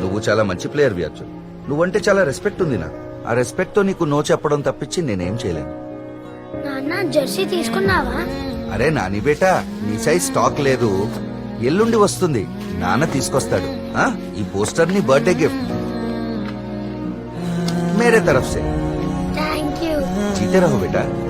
నువ్వు చాలా మంచి ప్లేయర్ వ్యాచు నువ్వంటే చాలా రెస్పెక్ట్ ఉంది నాకు. ఆ రెస్పెక్ట్తో నీకు నో చెప్పడం తప్పించి నేనేం చేయలేను. జెర్సీ తీసుకున్నావా? అరే నాని బేటా నీ సైజ్ స్టాక్ లేదు. ఎల్లుండి వస్తుంది. నాన్న తీసుకొస్తాడు. ఆ? ఈ పోస్టర్ని బర్త్డే గిఫ్ట్ మేరే తరఫ్ సే. Thank you. బేటా.